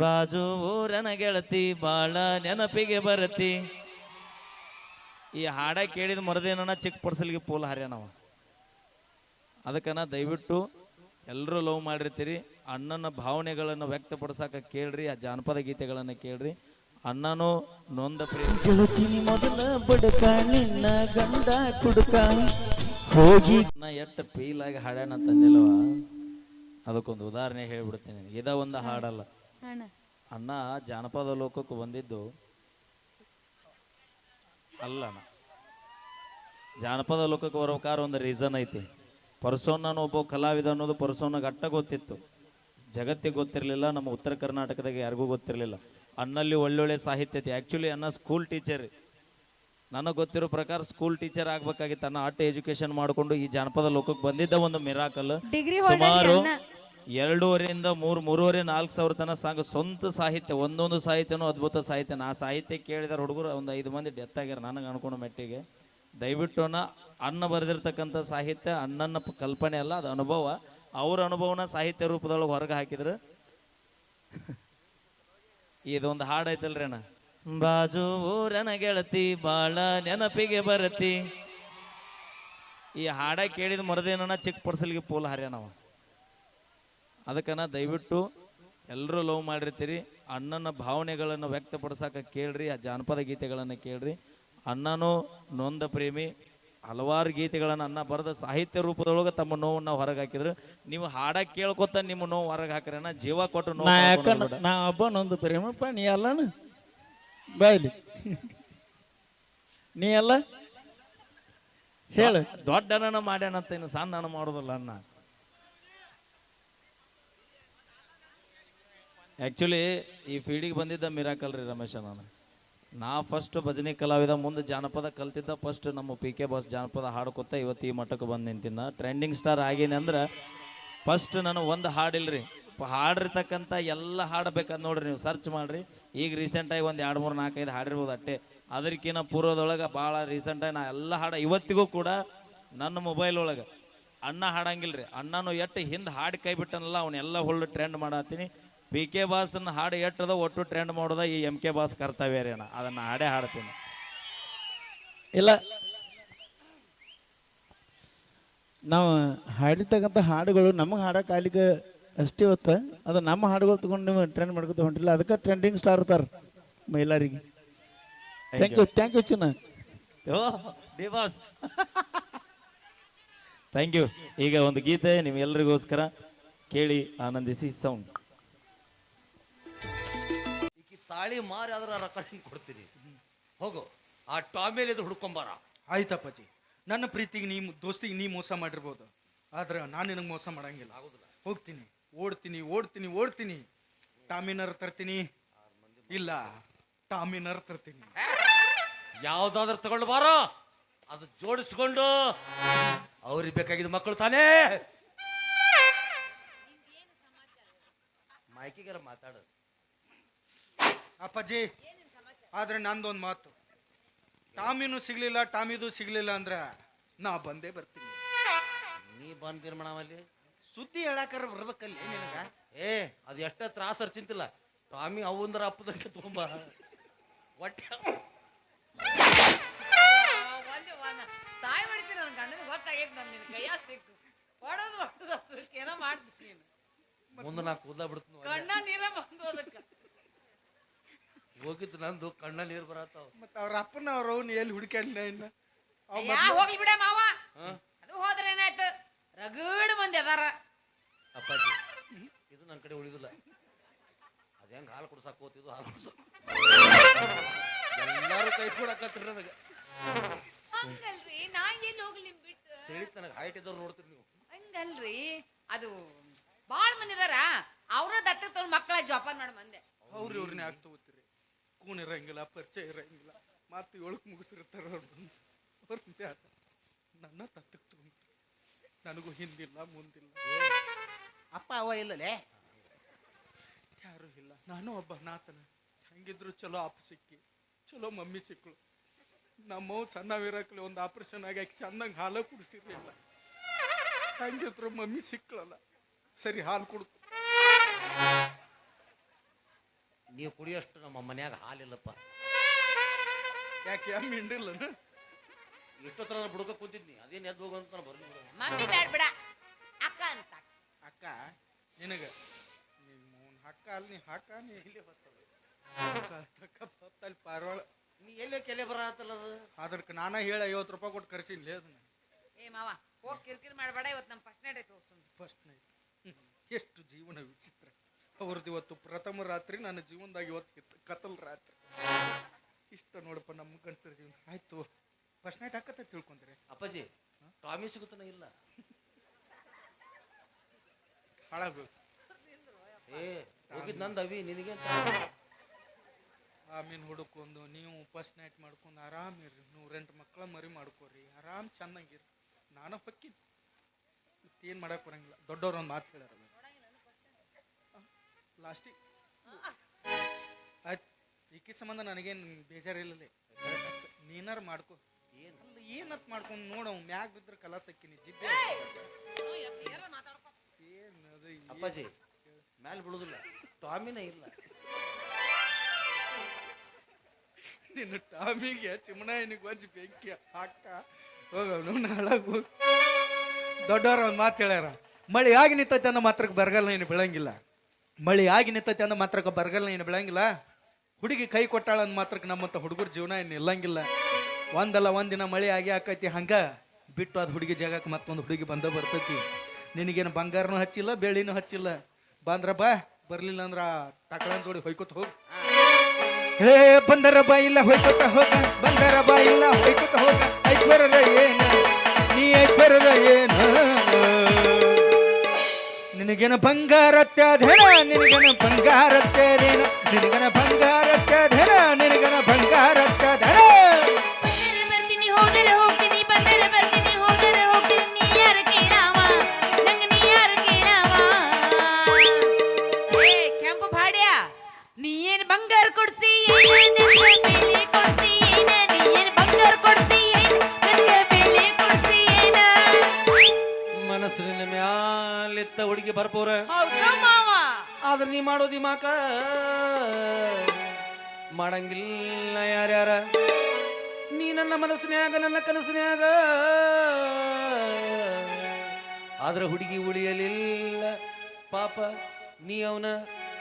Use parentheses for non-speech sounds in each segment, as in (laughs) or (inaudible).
ಬಾಜು ಊರನ ಗೆಳತಿ ಬಾಳ ನೆನಪಿಗೆ ಬರತಿ. ಈ ಹಾಡ ಕೇಳಿದ ಮರದೇನ ಚಿಕ್ಕ ಪರ್ಸಲ್ಗೆ ಪೋಲ್ ಹರ್ಯನವ ಅದಕ್ಕನ ದಯವಿಟ್ಟು ಎಲ್ಲರೂ ಲವ್ ಮಾಡಿರ್ತೀರಿ. ಅಣ್ಣನ ಭಾವನೆಗಳನ್ನು ವ್ಯಕ್ತಪಡಿಸಾಕ ಕೇಳ್ರಿ ಆ ಜಾನಪದ ಗೀತೆಗಳನ್ನು ಕೇಳ್ರಿ. ಅಣ್ಣನೂ ನೊಂದ ಪ್ರೇಮ ಗೆಳತಿನಿ ಮೊದಲ ಬಡಕ ನಿನ್ನ ಗಂಡ ಕುಡುಕ. ಹೋಗಿ ಎಷ್ಟು ಫೀಲ್ ಆಗಿ ಹಾಡ್ಯಾನ ಅದಕ್ಕೊಂದು ಉದಾಹರಣೆ ಹೇಳ್ಬಿಡ್ತೀನಿ ಇದ ಒಂದು ಹಾಡಲ್ಲ. ಅಣ್ಣ. ಜಾನಪದ ಲೋಕಕ್ಕೆ ಬಂದಿದ್ದು ಅಲ್ಲ ಅಣ್ಣ. ಜಾನಪದ ಲೋಕಕ್ಕೆ ಬರ್ಬೇಕಾದ್ರೆ ಒಂದು ರೀಸನ್ ಐತಿ. ಪರ್ಸೋನ್ ಒಬ್ಬ ಕಲಾವಿದ ಅನ್ನೋದು ಪರಸೋನ ಅಟ್ಟ ಗೊತ್ತಿತ್ತು. ಜಗತ್ತಿಗೆ ಗೊತ್ತಿರಲಿಲ್ಲ ನಮ್ಮ ಉತ್ತರ ಕರ್ನಾಟಕದಾಗ ಯಾರಿಗೂ ಗೊತ್ತಿರಲಿಲ್ಲ. ಅಣ್ಣಲ್ಲಿ ಒಳ್ಳೊಳ್ಳೆ ಸಾಹಿತ್ಯ ಐತಿ. ಆ್ಯಕ್ಚುಲಿ ಅಣ್ಣ ಸ್ಕೂಲ್ ಟೀಚರ್ ನನಗೆ ಗೊತ್ತಿರೋ ಪ್ರಕಾರ ಸ್ಕೂಲ್ ಟೀಚರ್ ಆಗ್ಬೇಕಾಗಿತ್ತು. ಅಣ್ಣ ಅಟ್ಟ ಎಜುಕೇಶನ್ ಮಾಡಿಕೊಂಡು ಈ ಜಾನಪದ ಲೋಕಕ್ಕೆ ಬಂದಿದ್ದ ಒಂದು ಮಿರಾಕಲ್ ಸುಮಾರು ಎರಡೂವರೆಯಿಂದ ಮೂರು, ಮೂರುವರೆ, ನಾಲ್ಕು ಸಾವಿರ ತನಕ ಸಾಂಗ್ ಸ್ವಂತ ಸಾಹಿತ್ಯ, ಒಂದೊಂದು ಸಾಹಿತ್ಯನೂ ಅದ್ಭುತ ಸಾಹಿತ್ಯ. ನಾ ಸಾಹಿತ್ಯ ಕೇಳಿದಾರೆ ಹುಡುಗರು ಒಂದು ಐದು ಮಂದಿ ಡೆತ್ ಆಗ್ಯಾರ ನನಗೆ ಅನ್ಕೊಂಡು ಮೆಟ್ಟಿಗೆ. ದಯವಿಟ್ಟು ಅನ್ನ ಬರೆದಿರ್ತಕ್ಕಂಥ ಸಾಹಿತ್ಯ, ಅಣ್ಣನ ಕಲ್ಪನೆ ಅಲ್ಲ, ಅದು ಅನುಭವ. ಅವ್ರ ಅನುಭವನ ಸಾಹಿತ್ಯ ರೂಪದೊಳಗೆ ಹೊರಗೆ ಹಾಕಿದ್ರು. (laughs) ಇದೊಂದು ಹಾಡು ಐತಲ್ರಿ ಅಣ್ಣ. ಬಾಜು ಊರನ ಗೆಳತಿ, ಬಾಳ ನೆನಪಿಗೆ ಬರತಿ. ಈ ಹಾಡ ಕೇಳಿದ ಮರದೇನ ಚಿಕ್ಕ ಪರ್ಸಲ್ಗೆ ಪೋಲ್ ಹಾರ್ಯಾನವ ಅದಕ್ಕನ ದಯವಿಟ್ಟು ಎಲ್ಲರೂ ಲವ್ ಮಾಡಿರ್ತೀರಿ. ಅಣ್ಣನ ಭಾವನೆಗಳನ್ನು ವ್ಯಕ್ತಪಡಿಸೋಕೆ ಕೇಳ್ರಿ ಆ ಜಾನಪದ ಗೀತೆಗಳನ್ನು ಕೇಳ್ರಿ. ಅಣ್ಣನೂ ನೊಂದ ಪ್ರೇಮಿ ಹಲವಾರು ಗೀತೆಗಳನ್ನು ಅನ್ನ ಬರೆದ ಸಾಹಿತ್ಯ ರೂಪದೊಳಗೆ ತಮ್ಮ ನೋವನ್ನು ಹೊರಗೆ ಹಾಕಿದ್ರು. ನೀವು ಹಾಡ ಕೇಳ್ಕೊತ ನಿಮ್ಮ ನೋವು ಹೊರಗೆ ಹಾಕ್ರಿ ಅಣ್ಣ. ಜೀವ ಕೊಟ್ಟು ನೋವು ನಾ ಹಬ್ಬ ನೊಂದು ಪ್ರೇಮಪ್ಪ ನೀ ಅಲ್ಲನ ಬಾಯ್ಲಿ. ನೀ ಅಲ್ಲ? ಹೇಳು. ದೊಡ್ಡ ಅಣ್ಣನ ಮಾಡ್ಯಾನಂತ ಇನ್ನು ಸಣ್ಣ ಅನ್ನ ಮಾಡೋದಲ್ಲ ಅಣ್ಣ. ಆ್ಯಕ್ಚುಲಿ ಈ ಫೀಲ್ಡಿಗೆ ಬಂದಿದ್ದ ಮಿರಾಕಲ್ ರೀ ರಮೇಶ ನಾನು. ನಾ ಫಸ್ಟ್ ಭಜನೆ ಕಲಾವಿದ ಮುಂದೆ ಜಾನಪದ ಕಲ್ತಿದ್ದ ಫಸ್ಟ್ ನಮ್ಮ ಪಿ ಕೆ ಬಾಸ್ ಜಾನಪದ ಹಾಡ್ಕೊತ ಇವತ್ತು ಈ ಮಟ್ಟಕ್ಕೆ ಬಂದು ನಿಂತಿನ ಟ್ರೆಂಡಿಂಗ್ ಸ್ಟಾರ್ ಆಗೀನಿ ಅಂದ್ರೆ ಫಸ್ಟ್ ನಾನು ಒಂದು ಹಾಡಿಲ್ರಿ ಹಾಡಿರ್ತಕ್ಕಂಥ ಎಲ್ಲ ಹಾಡು ಬೇಕಾದ್ ನೋಡ್ರಿ ನೀವು ಸರ್ಚ್ ಮಾಡಿರಿ. ಈಗ ರೀಸೆಂಟಾಗಿ ಒಂದು ಎರಡು ಮೂರು ನಾಲ್ಕೈದು ಹಾಡಿರ್ಬೋದು ಅಟ್ಟೆ. ಅದಕ್ಕಿಂತ ಪೂರ್ವದೊಳಗೆ ಭಾಳ ರೀಸೆಂಟಾಗಿ ನಾ ಎಲ್ಲ ಹಾಡು ಇವತ್ತಿಗೂ ಕೂಡ ನನ್ನ ಮೊಬೈಲ್ ಒಳಗೆ. ಅಣ್ಣ ಹಾಡಂಗಿಲ್ಲ ರೀ ಅಣ್ಣನೂ ಎಟ್ಟು ಹಿಂದೆ ಹಾಡು ಕೈ ಬಿಟ್ಟನಲ್ಲ ಅವನ್ನೆಲ್ಲ ಹುಳ್ಳು ಟ್ರೆಂಡ್ ಮಾಡತ್ತೀನಿ ಪಿ ಕೆ ಬಾಸ್ನ ಹಾಡು ಎಟ್ಟದ ಒಟ್ಟು ಟ್ರೆಂಡ್ ಮಾಡೋದ ಈ ಎಂ ಕೆ ಬಾಸ್ ಕರ್ತವ್ಯ ರೀ ಅಣ್ಣ ಅದನ್ನು ಹಾಡೇ ಹಾಡ್ತೀನಿ. ಇಲ್ಲ. ನಾವು ಹಾಡಿರ್ತಕ್ಕಂಥ ಹಾಡುಗಳು ನಮಗೆ ಹಾಡಕ್ಕೆ ಆಗ್ಲಿಕ್ಕೆ ಅಷ್ಟೇ ಹೊತ್ತ ಅದು ನಮ್ಮ ಹಾಡುಗಳು ತಗೊಂಡು ನೀವು ಟ್ರೆಂಡ್ ಮಾಡ್ಕೊತ ಹೊಂಟಿಲ್ಲ. ಅದಕ್ಕೆ ಟ್ರೆಂಡಿಂಗ್ ಸ್ಟಾರ್ ಇರ್ತಾರ ಮಹಿಳಾರಿಗೆ. ಥ್ಯಾಂಕ್ ಯು ಥ್ಯಾಂಕ್ ಯು ಚಿನ್ನ. ಓ ಡಿ ಬಾಸ್ ಥ್ಯಾಂಕ್ ಯು ಈಗ ಒಂದು ಗೀತೆ ನಿಮ್ಗೆಲ್ಲರಿಗೋಸ್ಕರ ಕೇಳಿ ಆನಂದಿಸಿ ಸೌಂಡ್ ತಾಳಿ ಮಾರಿ ಅದರ ರೊಕ್ಕ ಹಿಂಗ್ ಕೊಡ್ತೀನಿ. ಹೋಗು. ಆ ಟಾಮೇಲಿ ಇದು ಹುಡ್ಕೊಂಬಾರ ಆಯ್ತಪ್ಪಾಜಿ ನನ್ನ ಪ್ರೀತಿಗೆ ನೀ ದೋಸ್ತಿಗೆ ನೀ ಮೋಸ ಮಾಡಿರ್ಬೋದು. ಆದ್ರೆ ನಾನು ನಿನಗೆ ಮೋಸ ಮಾಡಂಗಿಲ್ಲ. ಹೋಗ್ತೀನಿ. ಓಡ್ತೀನಿ ಓಡ್ತೀನಿ ಓಡ್ತೀನಿ. ಟಾಮಿನರ್ ತರ್ತೀನಿ. ಇಲ್ಲ ಟಾಮಿನರ್ ತರ್ತೀನಿ. ಯಾವ್ದಾದ್ರು ತಗೊಂಡು ಬಾರೋ. ಅದು ಜೋಡಿಸ್ಕೊಂಡು. ಅವ್ರಿಗೆ ಬೇಕಾಗಿದ್ದ ಮಕ್ಕಳು ತಾನೇ. ಮೈಕಿಗಾರ ಮಾತಾಡು. ಅಪ್ಪಾಜಿ ಆದ್ರೆ ನಂದೊಂದು ಮಾತು. ಟಾಮಿನೂ ಸಿಗ್ಲಿಲ್ಲ ಟಾಮಿದು ಸಿಗ್ಲಿಲ್ಲ ಅಂದ್ರೆ ನಾ ಬಂದೇ ಬರ್ತೀನಿ. ನೀ ಬಂದಿರ್ ಮಣಾವಲ್ಲಿ ಸುದ್ದಿ ಹೇಳಾಕರ ಬರ್ಬೇಕಲ್ಲಿ ನಿನಗ? ಏ ಅದು ಎಷ್ಟೇ ತ್ರಾಸ ಚಿಂತಿಲ್ಲ ಟಾಮಿ ಅವಂದ್ರ ಅಪ್ಪದಕ್ಕೆ ತುಂಬ ಒಟ್ಟೆ ಒಂದು ವಾನ. ತಾಯಿ ಮಾಡ್ತೀನಿ ನನ್ನ ಗಂಡನ ಗೊತ್ತಾಗೈತೆ ನನ್ನ ನಿನ್ನ ಕೈಯ ಸಿಕ್ಕು. ಹೊಡೋದು ಹೊಡೋದು ಏನೋ ಮಾಡ್ತೀನಿ ನೀನು. ಮುಂದೆ ನಾ ಕೂದ ಬಿಡ್ತೀನಿ ಕಣ್ಣ ನೀರ ಬಂದು ಅದಕ್ಕೆ. ಹೋಗಿದ್ದು ನಂದು ಕಣ್ಣ ನೀರು ಬರತ್ತಾವ. ಮತ್ತ ಅವ್ರ ಅಪ್ಪನ ಅವ್ರ ಅವ್ನ ಎಲ್ಲಿ ಹುಡುಕ್ಯಾಡ್ಲ ಇನ್ನ? ಅವ್ ಯಾ ಹೋಗ್ಲಿ ಬಿಡ ಮಾವ. ಅದು ಹೋದ್ರೆ ಏನಾಯ್ತು? ರಗಡ್ ಮಂದಿ ಅದಾರ. ಅಪ್ಪಾಜಿ ಇದು ನನ್ನ ಕಡೆ ಉಳಿದಿಲ್ಲ. ಅದು ಹೆಂಗ್ ಹಾಲು ಕುಡ್ಸಕ್ ಹೋತಿದ್ದು ಹಾಲು ಕುಡ್ಸಕ್ ಎಲ್ಲಾರು ಕೈ ಕೊಡಕತ್ರಿ ನನಗೆ. ಹಂಗಲ್ರಿ ನಾ ಎಲ್ಲಿ ಹೋಗ್ಲಿ ನಿಮ್ ಬಿಟ್ಟು? ತಿಳಿತ್ ನನಗೆ ಹೈಟ್ ಇದ್ದವ್ರು ನೋಡ್ತೀರಿ ನೀವು. ಹಂಗಲ್ರಿ ಅದು ಬಾಳ್ ಮಂದಿ ಅದಾರ. ಅವ್ರ ದತ್ತಕ್ ತಗೊಂಡ್ ಮಕ್ಕಳ ಜೋಪಾನ ಮಾಡಿ ಮಂದೆ ಅವ್ರಿ ಇವ್ರನ್ನ ಯಾಕೆ ತಗೋತೀರಿ ಇರೋಂಗಿಲ್ಲ ಪರಿಚಯ ಇರೋಂಗಿಲ್ಲ ಮಾತು ಏಳಕ್ ಮುಗಿಸಿರ್ತಾರೆ ಅವ್ರು ಬಂದು ಅವ್ರ. ನನ್ನ ತತ್ತಕ್ಕೆ ತಗೊಂಡು ನನಗೂ ಹಿಂದಿಲ್ಲ ಮುಂದಿಲ್ಲ. ಅಪ್ಪ ಅವ ಇಲ್ಲಲೇ? ಯಾರು ಇಲ್ಲ. ನಾನು ಒಬ್ಬ ನಾತನ ಹೆಂಗಿದ್ರು ಚಲೋ ಅಪ್ಪ ಸಿಕ್ಕಿ ಚಲೋ ಮಮ್ಮಿ ಸಿಕ್ಕಳು. ನಮ್ಮವ್ ಸಣ್ಣವಿರಕ್ಲಿ ಒಂದು ಆಪರೇಷನ್ ಆಗಿ ಆಕೆ ಚಂದಂಗೆ ಹಾಲು ಕುಡಿಸಿರ್ಲಿಲ್ಲ. ಹೆಂಗಿದ್ರು ಮಮ್ಮಿ ಸಿಕ್ಕಳಲ್ಲ. ಸರಿ ಹಾಲು ಕುಡ್ದು ನೀವು ಕುಡಿಯೋಷ್ಟು ನಮ್ಮ ಮನ್ಯಾಗ ಹಾಲಿಲ್ಲಪ್ಪ. ಯಾಕೆ ಅಮ್ಮ ಹಿಂಡಿಲ್ಲ? ಎಷ್ಟೊತ್ತರ ಬುಡಕ ಕೂತಿದ್ನಿ. ಅದೇನು ಎದ್ದು ಹೋಗಂತ ನಾನು ಬರ್ಲಿ ಬಿಡು. ಮಮ್ಮಿ ಬ್ಯಾಡ ಬಿಡ. ಅಕ್ಕ ಅಂತ. ಅಕ್ಕ ನಿನಗ. ನಿಮ್ಮ ಹಕ್ಕ ಅಲ್ಲಿ ನೀ ಹಾಕ ನೀ ಇಲ್ಲಿ ಹೊತ್ತಲ್ಲಿ ಪಾರ್ವಾಳ. ನೀ ಎಲ್ಲೇ ಕೆಲೆ ಬರತ್ತಲ್ಲ ಅದು? ಅದಕ್ಕೆ ನಾನ ಹೇಳ ಐವತ್ತು ರೂಪಾಯಿ ಕೊಟ್ಟು ಕರ್ಸಿನ್ಲೇ ಅದನ್ನ. ಏ ಮಾವ ಹೋಗಿ ಕಿರಿಕಿರಿ ಮಾಡಬೇಡ ಇವತ್ತು ನಮ್ಮ ಫಸ್ಟ್ ನೈಟ್ ಐತೆ ಹೋಗ್ತೀನಿ ಫಸ್ಟ್ ನೈಟ್ ಎಷ್ಟು ಜೀವನ ವಿಚಿತ್ರ. ಅವ್ರದ್ದು ಇವತ್ತು ಪ್ರಥಮ ರಾತ್ರಿ ನನ್ನ ಜೀವನದಾಗ ಇವತ್ತು ಕಿತ್- ಕತ್ತಲ್ ರಾತ್ರಿ. ಇಷ್ಟ ನೋಡಪ್ಪ ನಮ್ಮ ಗಂಡಸರ ಜೀವನ. ಆಯ್ತು ಫಸ್ಟ್ ನೈಟ್ ಹಾಕತ್ತ ತಿಳ್ಕೊಂತೀರಿ ಅಪ್ಪಾಜಿ ಟಾಮಿ ಸಿಗುತ್ತಾನ ಇಲ್ಲ? ಹಾಳಾಗ್ಬೇಕು. ಏ ಹೋಗಿದ್ ನಂದು ಅವಿ ನಿನಗೆ ಆಮೇಲೆ ಹುಡುಕೊಂಡು ನೀವು ಫಸ್ಟ್ ನೈಟ್ ಮಾಡ್ಕೊಂಡು ಆರಾಮಿರ್ರಿ ನೂರೆಂಟು ಮಕ್ಕಳ ಮರಿ ಮಾಡ್ಕೊರಿ. ಆರಾಮ್ ಚೆನ್ನಾಗಿರಿ. ನಾನು ಪಕ್ಕಿ ಏನು ಮಾಡಕ್ ಬರಂಗಿಲ್ಲ. ದೊಡ್ಡವ್ರು ಒಂದು ಮಾತು ಹೇಳ್ಯಾರ ಲಾಸ್ಟಿಗೆ ಆಯ್ತು ಈಕಿ ಸಂಬಂಧ ನನಗೇನು ಬೇಜಾರಿಲ್ಲ ನೀನಾರು ಮಾಡ್ಕೊ. ಏನು? ಅಲ್ಲ ಏನತ್ ಮಾಡ್ಕೊಂಡು ನೋಡು ಮ್ಯಾಗ ಬಿದ್ರೆ ಕಲಾ ಸಕ್ಕಿನಿ ಜಿದ್ದೆ ಏನದು ಏನು ಅದು ಏನ್- ಅಪ್ಪಾಜಿ ಮ್ಯಾಲ ಬಿಡುದಿಲ್ಲ ಟಾಮಿನೇ ಇಲ್ಲ. ನಿನ್ನ ಟಾಮಿಗೆ ಚಿಮಣಾಯನಿಗೆ ಗೊಜ್ಜಿ ಬೆಂಕಿ ಹಾಕ ಹೋಗ ಹಾಳಾಗ ಹೋಗ. ದೊಡ್ಡವ್ರ ಒಂದು ಮಾತು ಹೇಳ್ಯಾರ ಮಳೆ ಆಗಿ ನಿಂತೈತೆ ಅನ್ನೋ ಮಾತ್ರಕ್ಕೆ ಬರಗಲ್ಲ ನೀನು ಬೀಳಂಗಿಲ್ಲ. ಮಳಿ ಆಗಿ ನಿಂತೈತೆ ಅಂದ್ರೆ ಮಾತ್ರಕ್ಕೆ ಬರಗಲ್ಲ ಏನು ಬೆಳಂಗಿಲ್ಲ. ಹುಡುಗಿ ಕೈ ಕೊಟ್ಟಾಳ ಅಂದ ಮಾತ್ರಕ್ಕೆ ನಮ್ಮಂತ ಹುಡುಗರ ಜೀವನ ಏನು ಇಲ್ಲಂಗಿಲ್ಲ. ಒಂದಲ್ಲ ಒಂದಿನ ಮಳೆ ಆಗಿ ಆಕೈತಿ, ಹಂಗ ಬಿಟ್ಟು ಅದು ಹುಡುಗಿ ಜಾಗಕ್ಕೆ ಮತ್ತೊಂದು ಹುಡುಗಿ ಬಂದ ಬರ್ತೈತಿ. ನಿನಗೇನು ಬಂಗಾರನೂ ಹಚ್ಚಿಲ್ಲ, ಬೆಳ್ಳಿನೂ ಹಚ್ಚಿಲ್ಲ. ಬಂದ್ರ ಬಾ, ಬರ್ಲಿಲ್ಲ ಅಂದ್ರ ಟಕಳನ್ ಜೋಡಿ ಹೊಯ್ಕೊತ ಹೋಗ್. ಹೇ ಬಂದರ ಇಲ್ಲ ಹೊಯ್ಕೊತ ಹೋಗ. ಬಂದರ ಇಲ್ಲ ಹೊಯ್ಕೊತ ನಿನಗೇನ ಬಂಗಾರತ್ಯಾಧೇನ ನಿನಗೇನ ಬಂಗಾರತ್ಯಾಧೇನ ನಿನಗನ ಬಂಗಾರತ್ಯಾಧೇನ ನಿನಗನ ಮ್ಯಾಲಿತ್ತ ಹುಡುಗಿ ಬರ್ಬೋರ ಆದ್ರೆ ನೀ ಮಾಡೋದಿ ಮಾಕ ಮಾಡಂಗಿಲ್ಲ ಯಾರ್ಯಾರ? ನೀ ನನ್ನ ಮನಸ್ಸಿನ್ಯಾಗ ನನ್ನ ಕನಸಿನ್ಯಾಗ. ಆದ್ರೆ ಹುಡುಗಿ ಉಳಿಯಲಿಲ್ಲ. ಪಾಪ ನೀ ಅವನ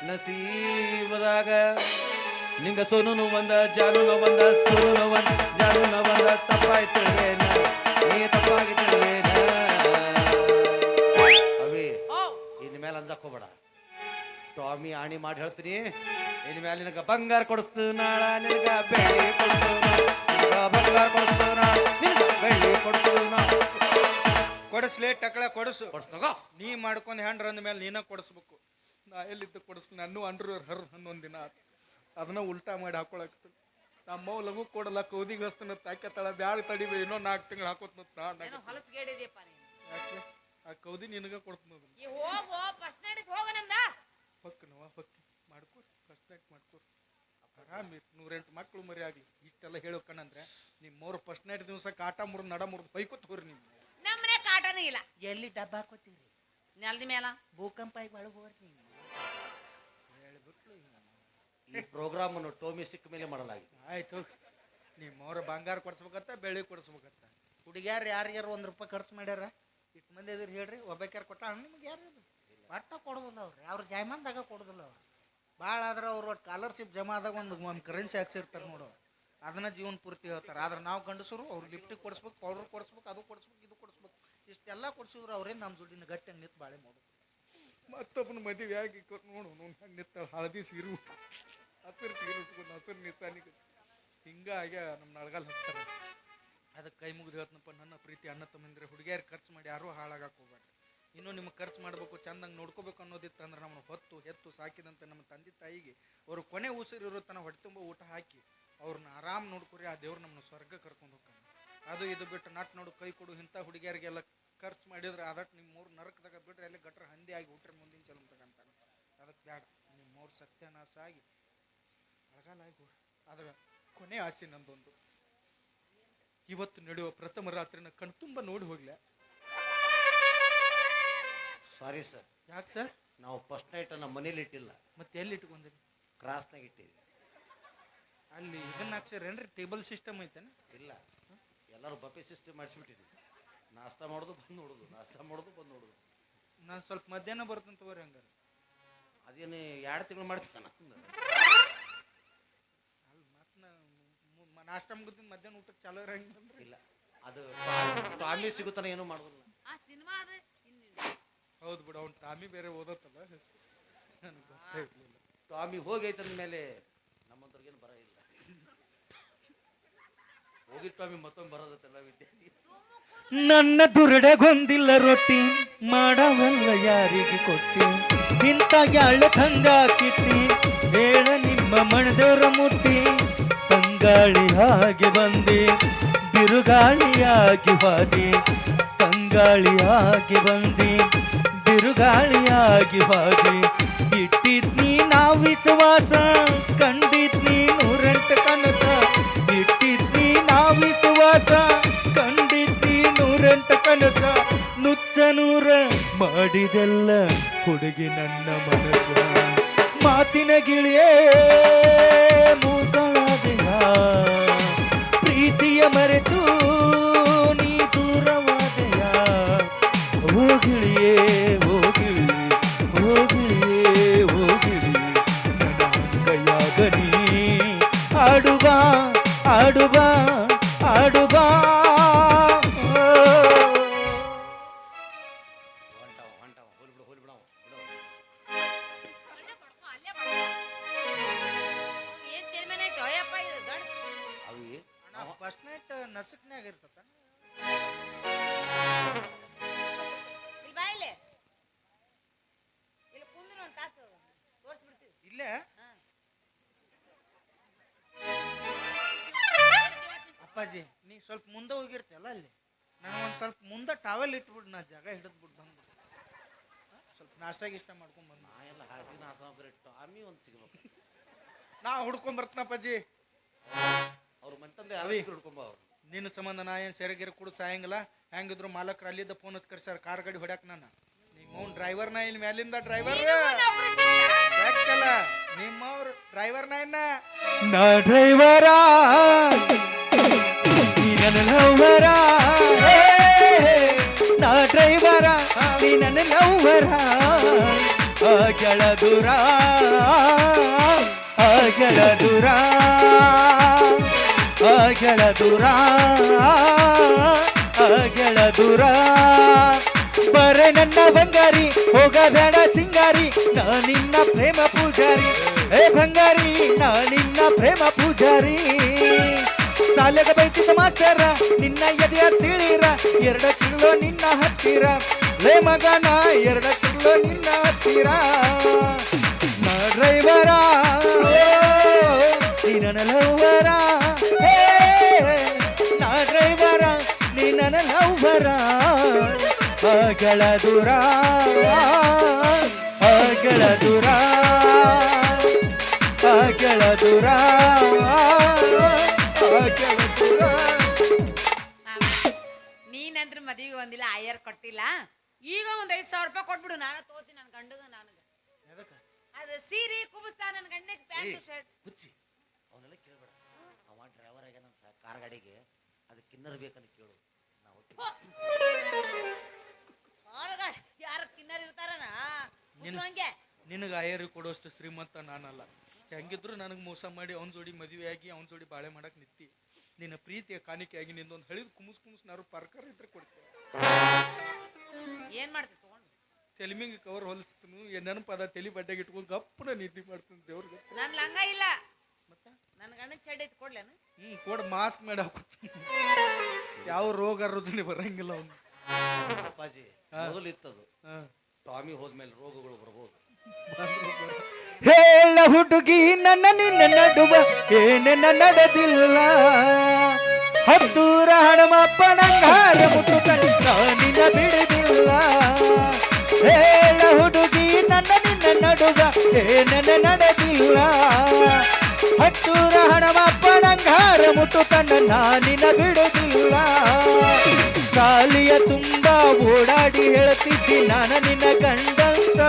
ನಸೀಬದಾಗ. ನಿಂಗ ಸೋನು ಬಂದ ಜಾನು ಬಂದ ಸೋನು ಬಂದ ಜಾನು ಬಂದ ತಪ್ಪಾಯ್ತು ನೀ ತಪ್ಪಾಗಿ ಟಾಮಿ ಆಣಿ ಮಾಡಿ ಹೇಳ್ತೀನಿ. ಇನ್ ಮೇಲೆ ನಿನಗ ಬಂಗಾರ ಕೊಡಿಸ್ತು ನಾಳ ನಿನಗ ಬೆಳ್ಳಿ ಕೊಡಿಸ್ತು ನಿನಗ ಬಂಗಾರ ಕೊಡಿಸ್ತು ನಾಳ ನಿನಗ ಬೆಳ್ಳಿ ಕೊಡಿಸ್ತು ಕೊಡಿಸ್ಲೇ ಟಕಳ ಕೊಡಿಸು. ಕೊಡಿಸ್ತಾಗ ನೀ ಮಾಡ್ಕೊಂಡು ಹ್ಯಾಂಡ್ರ ಅಂದ ಮೇಲೆ ನೀನ ಕೊಡಿಸ್ಬೇಕು. ನಾ ಎಲ್ಲಿದ್ದು ಕೊಡಿಸ್ ನಾನು ಅಂಡ್ರು ಹರ್ ಹನ್ನೊಂದು ದಿನ ಆತು. ಅದನ್ನ ಉಲ್ಟಾ ಮಾಡಿ ಹಾಕೊಳಕ್ತು ನಮ್ಮ ಲಘು ಕೊಡಲ್ಲ ಕೌದಿಗೆ ಹಸ್ತನ ಬ್ಯಾಳ ತಡಿ ತಡಿಬೇ ಇನ್ನೂ ನಾಲ್ಕು ತಿಂಗಳು ಹಾಕೋತ್ ಏನೋ ಹೊಲಸ್ ಗೇಡಿದ್ಯಪ್ಪ ಆ ಕೌದಿ ನಿನಗ ಕೊಡ್ತನದು ಈ ಹೋಗು ಫಸ್ಟ್ ನೈಟ್ ಹೋಗ ನಮ್ದ ಹೊಕ್ಕನವ ಹೊಕ್ಕಿ ಮಾಡ್ಕೊ ಫಸ್ಟ್ ನೈಟ್ ಮಾಡ್ಕೋರಿ ಆರಾಮ್ ನೂರೆಂಟು ಮಕ್ಕಳು ಮರಿ ಆಗಲಿ. ಇಷ್ಟೆಲ್ಲ ಹೇಳೋಕಣಂದ್ರೆ ನಿಮ್ಮ ಮೂರು ಫಸ್ಟ್ ನೈಟ್ ದಿವಸ ಕಾಟ ಮುರ್ದು ನಡ ಮುರಿದು ಬೈಕೋತ್ ಹೋರಿ ನೀವು. ನಮ್ಮನೆ ಕಾಟನೂ ಇಲ್ಲ. ಎಲ್ಲಿ ಡಬ್ಬ ಹಾಕೋತೀರಿ? ನೆಲದ ಮೇಲ ಭೂಕಂಪ ಆಗಿ ಒಳಗೆ ಹೋಗ್ರಿ ನೀವು ಈ ಪ್ರೋಗ್ರಾಮ್ ಅನ್ನು ಟೋಮಿ ಸಿಕ್ಕ ಮೇಲೆ ಮಾಡಲಾಗಿದೆ. ಆಯ್ತು. ನಿಮ್ಮವ್ರ ಬಂಗಾರ ಕೊಡ್ಸ್ಬೇಕತ್ತ ಬೆಳ್ಳಿ ಕೊಡ್ಸ್ಬೇಕತ್ತ. ಹುಡುಗ್ಯಾರು ಯಾರ್ಯಾರು ಒಂದು ರೂಪಾಯಿ ಖರ್ಚು ಮಾಡ್ಯಾರ? ಇಷ್ಟು ಮಂದಿ ಇದ್ರಿ ಹೇಳ್ರಿ ಒಬ್ಬಕ್ಯಾರು ಕೊಟ್ಟ ನಿಮ್ಗೆ ಯಾರು ಇದು? ಒಟ್ಟ ಕೊಡೋದಿಲ್ಲ ಅವ್ರು. ಅವ್ರ ಜಾಯ್ಮಾನ್ದಾಗ ಕೊಡೋದಿಲ್ಲ ಅವ್ರು. ಭಾಳ ಆದ್ರೆ ಅವ್ರು ಸ್ಕಾಲರ್ಶಿಪ್ ಜಮಾ ಆದಾಗ ಒಂದು ಒಂದು ಕರೆನ್ಸಿ ಹಾಕ್ಸಿರ್ತಾರೆ ನೋಡು ಅದನ್ನ ಜೀವನ ಪೂರ್ತಿ ಹೇಳ್ತಾರೆ. ಆದ್ರೆ ನಾವು ಗಂಡಸರು ಅವ್ರು ಲಿಫ್ಟಿಗೆ ಕೊಡಿಸ್ಬೇಕು ಪೌಡ್ರ್ ಕೊಡಿಸ್ಬೇಕು, ಅದು ಕೊಡಿಸ್ಬೇಕು, ಇದು ಕೊಡಿಸ್ಬೇಕು. ಇಷ್ಟೆಲ್ಲ ಕೊಡಿಸಿದ್ರು ಅವ್ರೇನು ನಮ್ಮ ದುಡ್ಡಿನ ಗಟ್ಟಿಯಾಗಿ ನಿಂತು ಬಾಳೆ ಮಾಡೋದು. ಮತ್ತೊಬ್ಬನ ಮದುವೆ ಆಗಿ ನೋಡು ನೋಡು ಹಂಗೆ ನಿತ್ತಾಳ ಹಳದಿ ಸೀರು, ಹಸಿರು ಸೀರು ಉಟ್ಕೊಂಡು ಹಸಿರು ನಿಸಾನಿಗೆ ಆಗ್ಯ ನಮ್ಮ ನಳಗಾಲ ಹಚ್ತಾರೆ. ಅದಕ್ಕೆ ಕೈ ಮುಗಿದು ಹೇಳ್ತನಪ್ಪ, ನನ್ನ ಪ್ರೀತಿ ಅಣ್ಣ ತಮ್ಮಂದ್ರೆ ಹುಡುಗಿಯರು ಖರ್ಚು ಮಾಡಿ ಯಾರೂ ಹಾಳಾಗಕ್ಕೆ ಹೋಗ್ಬೇಡ್ರಿ ಇನ್ನೂ ನಿಮ್ಗೆ ಖರ್ಚು ಮಾಡಬೇಕು, ಚಂದಂಗೆ ನೋಡ್ಕೋಬೇಕು ಅನ್ನೋದಿತ್ತು ಅಂದ್ರೆ ನಮ್ಮನ್ನು ಹೊತ್ತು, ಹೆತ್ತು, ಸಾಕಿದಂತೆ ನಮ್ಮ ತಂದೆ ತಾಯಿಗೆ. ಅವರು ಕೊನೆ ಉಸಿರಿರೋ ತನ ಹೊಟ್ಟೆ ತುಂಬ ಊಟ ಹಾಕಿ, ಅವ್ರನ್ನ ಆರಾಮ್ ನೋಡ್ಕೊರಿ, ಆ ದೇವ್ರು ನಮ್ಮನ್ನು ಸ್ವರ್ಗ ಕರ್ಕೊಂಡು ಹೋಗ್ತಾನೆ. ಅದು ಇದು ಬಿಟ್ಟು ನಾಟ್ ನೋಡು, ಕೈ ಕೊಡು, ಇಂಥ ಹುಡುಗಿಯರಿಗೆಲ್ಲ ಖರ್ಚು ಮಾಡಿದ್ರೆ ಅದಕ್ಕೆ ನಿಮ್ಮ ಮೂರು ನರಕದಾಗ ಬಿಟ್ರೆ ಅಲ್ಲಿ ಗಟ್ರ ಹಂದಿ ಆಗಿ ಊಟ ಮುಂದಿನ ಚಲೋ ತಗಂತಾನೆ ಅದಕ್ಕೆ ಬ್ಯಾಡ ನಿಮ್ಮ ಮೂರು ಸತ್ಯನಾಶ ಆಗಿ ಅಳಗಾಲಾಗಿ ಅದರ ಕೊನೆ ಆಸೆ ನಂದೊಂದು. ಇವತ್ತು ನಡೆಯುವ ಪ್ರಥಮ ರಾತ್ರಿನ ಕಣ್ತುಂಬ ನೋಡಿ ಹೋಗ್ಲ. ಸಾರಿ ಸರ್ ಯಾಕೆ ಸರ್ ನಾವು ಫಸ್ಟ್ ನೈಟ್ ನಮ್ಮ ಮನೇಲಿ ಇಟ್ಟಿಲ್ಲ. ಮತ್ತೆ ಎಲ್ಲಿ ಇಟ್ಕೊಂಡಿರಿ? ಕ್ರಾಸ್ನಾಗ ಇಟ್ಟಿವಿ ಅಲ್ಲಿ ಇದನ್ನ ಏನ್ರಿ ಟೇಬಲ್ ಸಿಸ್ಟಮ್ ಐತೇನ? ಇಲ್ಲ. ಎಲ್ಲರೂ ಬಫೆ ಸಿಸ್ಟಮ್ ಮಾಡಿಸ್ಬಿಟ್ಟಿದ್ವಿ. ನಾಷ್ಟ ಮಾಡೋದು ಬಂದು ನೋಡೋದು. ನಾಷ್ಟ ಮಾಡೋದು ಬಂದು ನೋಡೋದು. ನಾನು ಸ್ವಲ್ಪ ಮಧ್ಯಾಹ್ನ ಬರ್ತಂತ ತಗೋರಿ ಹಂಗಾರೆ. ಅದೇನು ಎರಡು ತಿಂಗಳು ಮಾಡ್ತಾನ ಅಲ್ಲಿ ಮತ್ತೆ ನಾ ನಾಷ್ಟ ಮುಗಿದ ಮಧ್ಯಾಹ್ನ ಊಟಕ್ಕೆ ಚಾಲೋ ಇರಂಗಿಲ್ಲ ಇಲ್ಲ. ಅದು ಸ್ವಾಮಿ ಸಿಗುತ್ತಾನೆ ಏನೂ ಮಾಡೋದಿಲ್ಲ. ಆ ಸಿನಿಮಾ ಅದ ಹೌದು ಬಿಡು ಅವ್ನು ಟಾಮಿ ಬೇರೆ ಓದತ್ತಲ್ಲ? ನನಗೆ ಗೊತ್ತೇ ಇರ್ಲಿಲ್ಲ. ಟಾಮಿ ಹೋಗೈತೆ ಅಂದಮೇಲೆ ನಮ್ಮಂತರ್ಗೇನು ಬರ ಇಲ್ಲ. ಹೋಗಿ ಟಾಮಿ ಮತ್ತೊಮ್ಮೆ ಬರೋದತ್ತಲ್ಲ ವಿದ್ಯಾರ್ಥಿ. ನನ್ನ ದುರಡಗೊಂದಿಲ್ಲ ರೊಟ್ಟಿ ಮಾಡವಲ್ಲ ಯಾರಿಗೆ ಕೊಟ್ಟಿ? ಇಂಥ ಯಾಳ ತಂದಾಕಿತ್ತಿ ಹೇಳ ನಿಮ್ಮ ಮಣದವರ ಮುಟ್ಟಿ. ತಂಗಾಳಿ ಹಾಗೆ ಬಂದಿ ಬಿರುಗಾಳಿಯಾಗಿ ಹಾದಿ ತಂಗಾಳಿಯಾಗಿ ಬಂದೆ. ಬಿರುಗಾಳಿಯಾಗಿ ಹಾದಿ ಇಟ್ಟಿದ್ನಿ ನಾ ವಿಶ್ವಾಸ ಕಂಡಿದ್ನಿ ನೂರೆಂಟು ಕನಸ. ಇಟ್ಟಿದ್ನಿ ನಾ ವಿಶ್ವಾಸ, ಕಂಡಿದ್ ನೀ ನೂರೆಂಟು ಕನಸ. ನುಚ್ಚ ನೂರ ಮಾಡಿದೆಲ್ಲ ಹುಡುಗಿ ನನ್ನ ಮನಸ್ಸ. ಮಾತಿನ ಗಿಳಿಯೇ ಮೂಗಳಾದೆಯ ಪ್ರೀತಿಯ ಮರೆತು ನೀ ದೂರವಾದೆಯ? ಹೋಗಿಳಿಯೇ ಹೋಗಿಳಿ ನಾನು ಒಂದು ಸ್ವಲ್ಪ ಮುಂದೆ ಟಾವೆಲ್ ಇಟ್ಬಿಡು ನಾ ಜಾಗ ಹಿಡಿದ್ಬಿಟ್ಟು ಬಂದು ಸ್ವಲ್ಪ ನಾಷ್ಟ ಇಷ್ಟ ಮಾಡ್ಕೊಂಡು ಬಂದು ನಾ ಎಲ್ಲ ಹಾಸಿನ ಹಾಸ ಬರೀ ಟಾಮಿ ಒಂದು ಸಿಗ್ಬೇಕು. ನಾ ಹುಡ್ಕೊಂಡ್ ಅಜ್ಜಿ. ಅವ್ರ ಮಂತಂದೆ ಅರವಿ ಹುಡ್ಕೊಂಬ ಅವ್ರು. ನಿನ್ನ ಸಂಬಂಧ ನಾ ಏನು ಸೆರಗಿರ ಕೂಡ ಸಾಯಂಗಿಲ್ಲ. ಹೆಂಗಿದ್ರು ಮಾಲಕ್ರು ಅಲ್ಲಿದ್ದ ಫೋನ್ ಕರ್ಸ್ಯಾರ ಕಾರ್ ಗಾಡಿ ಹೊಡ್ಯಾಕ ನಾನು. ನಿಮ್ಮ ಡ್ರೈವರ್ ಡ್ರೈವರ್ನ ಇಲ್ಲಿ ಮ್ಯಾಲಿಂದ ಡ್ರೈವರ್ ನಿಮ್ಮವ್ರು ನಿಮ್ಮವ್ರ ಡ್ರೈವರ್ ನಾ ಇನ್ನ. ನಾ ಡ್ರೈವರ ನನ್ನ ಲವ್ವರ ನಾ ಡ್ರೈವರ ನೀ ನನ್ನ ಲವ್ವರ ಅಗಳ ದೂರ ಅಗಳ ದೂರ ಅಗಳ ದೂರ ಅಗಳ ದೂರ. ಬರೆ ನನ್ನ ಬಂಗಾರಿ ಹೋಗಬೇಡ ಸಿಂಗಾರಿ, ನಾ ನಿನ್ನ ಪ್ರೇಮ ಪೂಜಾರಿ. ಏ ಬಂಗಾರಿ, ನಾ ನಿನ್ನ ಪ್ರೇಮ ಪೂಜಾರಿ. ಸಾಲೆಗ ಬೈತಿದ್ದ ಮಾಸ್ತರ ನಿನ್ನ ಎದೆಯ ಸೀಳಿರ ಎರಡ ಕಿಲೋ ನಿನ್ನ ಹತ್ತಿರ. ಲೇ ಮಗನ, ಎರಡ ಕಿಲೋ ನಿನ್ನ ಹತ್ತಿರ. ಡ್ರೈವರ ನಿನ್ನ ಲವ್ವರ. ನಾ ಡ್ರೈವರ ನಿನ್ನ ಲವ್ವರ. ಅಗಳ ದೂರ ಅಗಳ ದೂರ ಅಗಳ ದೂರ. ನೀನಂದ್ರ ಮದುವೆ ಒಂದಿಲ್ಲ ಆಯರ್ ಕೊಟ್ಟಿಲ್ಲ. ಈಗ ಒಂದ್ ಐದ್ ಸಾವಿರ ರೂಪಾಯಿ ಕೊಟ್ಬಿಡು ನಾನು ತೋತಿ ನನ್ನ ಗಂಡಗ ನನಗ. ಅದು ಸೀರೆ ಕುಬಸ್ತಾ ನನ್ನ ಗಣ್ಣಿಗೆ ಪ್ಯಾಂಟ್ ಶರ್ಟ್ ಹುಚ್ಚಿ ಅವನ್ನೆಲ್ಲ ಕೇಳಬೇಡ. ಅವ ಡ್ರೈವರ್ ಆಗ್ಯಾನಂತ ಕಾರ್ ಗಾಡಿಗೆ ಅದು ಕಿನ್ನರ್ ಬೇಕಂತ ಕೇಳು. ನಾವು ಹೊರಗಡೆ ಯಾರ ತಿನ್ನರ್ ಇರ್ತಾರನ? ಹಂಗೆ. ನಿನಗೆ ಆಯರಿ ಕೊಡೋಷ್ಟು ಶ್ರೀಮಂತ ನಾನಲ್ಲ. ಹೆಂಗಿದ್ರು ನನಗೆ ಮೋಸ ಮಾಡಿ ಅವ್ನ ಜೋಡಿ ಮದುವೆಯಾಗಿ ಅವ್ನ ಜೋಡಿ ಬಾಳೆ ಮಾಡಕ್ ನಿಂತಿ. ನಿನ್ನ ಪ್ರೀತಿಯ ಕಾಣಿಕೆಯಾಗಿ ನಿಂದೊಂದು ಹಳಿದ ಕುಮುಸ್ ಕುಮಸ್ ನಾರು ಪರ್ಕರ್ ಇದ್ರೆ ಕೊಡ್ತೀನಿ. ಏನ್ ಮಾಡ್ತೀನಿ ತಗೊಂಡು? ತೆಲಿಮಿಂಗ್ ಕವರ್ ಹೊಲಿಸ್ತೀನಿ ಪದ ತೆಲಿ ಬಡ್ಡೆಗೆ ಇಟ್ಕೊಂಡು ಗಪ್ಪನ ನಿದ್ದೆ ಮಾಡ್ತೀನಿ ದೇವ್ರಿಗೆ. ನನ್ನ ಲಂಗ ಇಲ್ಲ. ನನ್ನ ಗಂಡನ ಚಡ್ಡ ಐತಿ ಕೊಡ್ಲೇನು ಹ್ಞೂ ಕೊಡ್ ಮಾಸ್ಕ್ ಮಾಡಿ ಹಾಕೋತೀನಿ ಯಾವ ರೋಗ ರುಜಿನ ಬರಂಗಿಲ್ಲ ಅವನು. ಅಪ್ಪಾಜಿ ಮೊದಲು ಇತ್ತದು ಹಾಂ. ಟಾಮಿ ಹೋದ್ಮೇಲೆ ರೋಗಗಳು ಬರ್ಬೋದು. ಹೇಳ ಹುಡುಗಿ, ನನ್ನ ನಿನ್ನ ನಡುವ ಏನೆನ್ನ ನಡೆದಿಲ್ಲ. ಹತ್ತೂರ ಹಣಮಪ್ಪ ನಂಗಾರ ಮುಟ್ಟು ನಿನ್ನ ಬಿಡುದಿಲ್ಲ ಹೇಳ ಹುಡುಗಿ, ನನ್ನ ನಿನ್ನ ನಡುವ ಏನೆನ್ನ ನಡೆದಿಲ್ಲ. ಹತ್ತೂರ ಹಣಮಪ್ಪ ನಂಗಾರ ಮುಟ್ಟು ಕಣ್ಣ ನಾನಿನ ಬಿಡುದಿಲ್ಲ ಸಾಲಿಯ ತುಂಬ ಓಡಾಡಿ ಹೇಳ್ತಿದ್ದಿ ನಾನು ನಿನ್ನ ಗಂಡಂತ.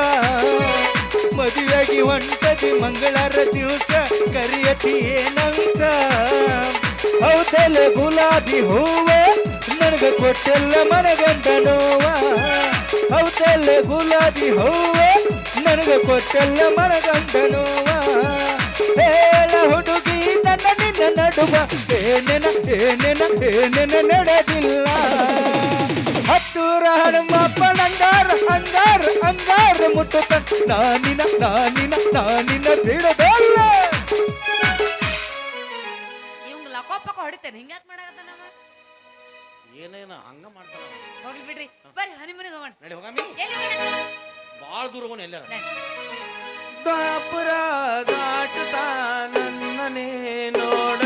ಮದುವೆಯಾಗಿ ಹೊಂಟದಿ ಮಂಗಳಾರ ದಿವಸ, ಕರಿಯತಿ ಏನಂತ. ಹೌದಲ್ಲ ಗುಲಾಬಿ ಹೂವ, ನನಗ ಕೊಟ್ಟೆಲ್ಲ ಮನಗಂಡ ನೋವ ಗುಲಾಬಿ ಹೂವ, ನನಗ ಕೊಟ್ಟೆಲ್ಲ ಮನಗಂಡ ನೋವ ನಿನ್ನ ನಡುವ ಏನೇನ ಏನೇನ ಏನೇನ ನಡೆದಿಲ್ಲ. ಹತ್ತೂರ ಹನುಮಪ್ಪ ನಂಗಾರ ಅಂಗಾರ ಅಂಗಾರ ಮುಟ್ಟುತ್ತ ನಾನಿನ ನಾನಿನ ನಾನಿನ ಬಿಡದಲ್ಲ. ಇವಂಗ ಲಕೋ ಪಕ್ಕ ಹೊಡಿತೇನೆ. ಹಿಂಗ್ಯಾಕ್ ಮಾಡಾಕತ್ತಾನ ಅವ? ಏನೇನ ಹಂಗ ಮಾಡ್ತಾನ. ಹೋಗ್ಲಿ ಬಿಡ್ರಿ. ಬರ್ರಿ ಹನಿಮನಿಗೆ ಹೋಗೋಣ. ನಡಿ ಹೋಗಾಮಿ ಎಲ್ಲಿ ಹೋಗೋಣ? ಭಾಳ ದೂರ ಹೋಗೋಣ ಎಲ್ಲಾರ. ದಾಪುರ জানে নর